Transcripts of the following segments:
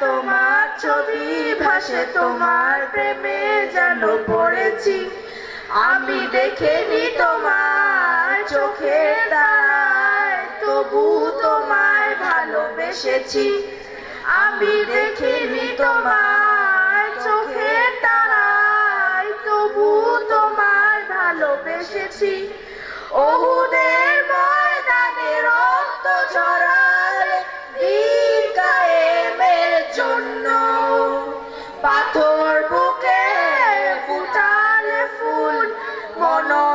তোমার ছবি তোমার প্রেমে যেন পড়েছি। আমি দেখেনি তোমার চোখে তবু তোমায় ভালোবেসেছি। আমি দেখিনি তোমার চোখে তারায়, তবু তোমায় ভালোবেসেছি। ওহুদের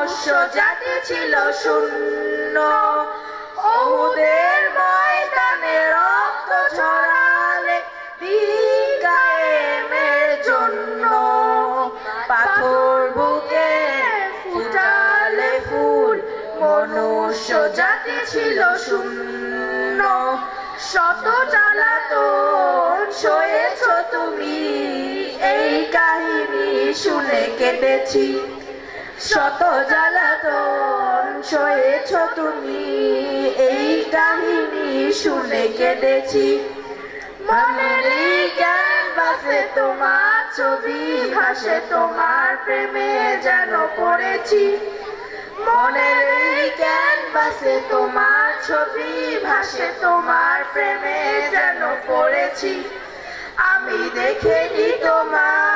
মনুষ্য জাতি ছিল শূন্য। ওহুদের ময়দানে রক্ত দিন কায়েমের জন্য। পাথর বুকে ফুটালে ফুল, মনুষ্য জাতি ছিল শূন্য। শত জ্বালাতন সয়েছ তুমি, এই কাহিনী শুনে কেটেছি শত জ্বালাতন সয়েছ তুমি। এই কাহিনী শুনে কেটেছি মনের ক্যানভাসে তোমার ছবি, ভাসে তোমার প্রেমে যেন পড়েছি। মনের ক্যানভাসে তোমার ছবি, ভাসে তোমার প্রেমে যেন পড়েছি। আমি দেখেনি তোমার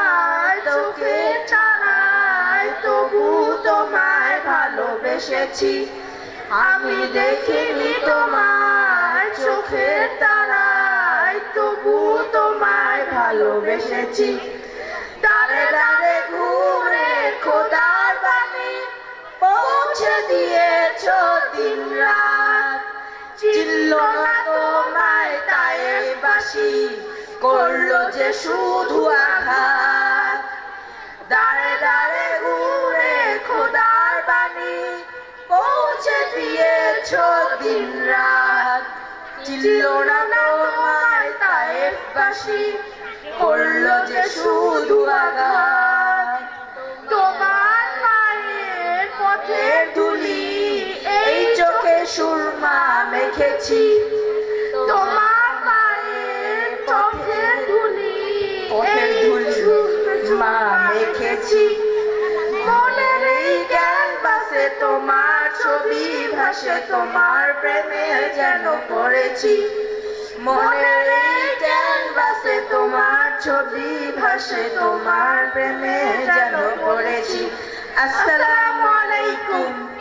ভালোবেসেছি আমি দেখিনি তোমার চোখের তারায়, তবু তোমায় ভালোবেসেছি। দাঁড়ে দাঁড়ে ঘুরে খোদার বাণী পৌঁছে দিয়েছ দিন রাত। চিল্ল না তোমায় তাই বাসি, করল যে শুধু আঘাত। দিয়েছ দিন রাত চিল্ল না তোমায় তাই বাসি করল যে শুধু আঘাত। তোমার মায়ের পথের ধুলি এই চোখে সুরমা মেখেছি। তোমার মায়ের পথের ধুলি পথের ধুলি মা মেখেছি। মনের এই ক্যানভাসে তোমার ছবি ভাসে তোমার প্রেমে যেন পড়েছি। মনের ক্যানভাসে তোমার ছবি ভাসে, তোমার প্রেমে যেন পড়েছি। আসসালামু আলাইকুম।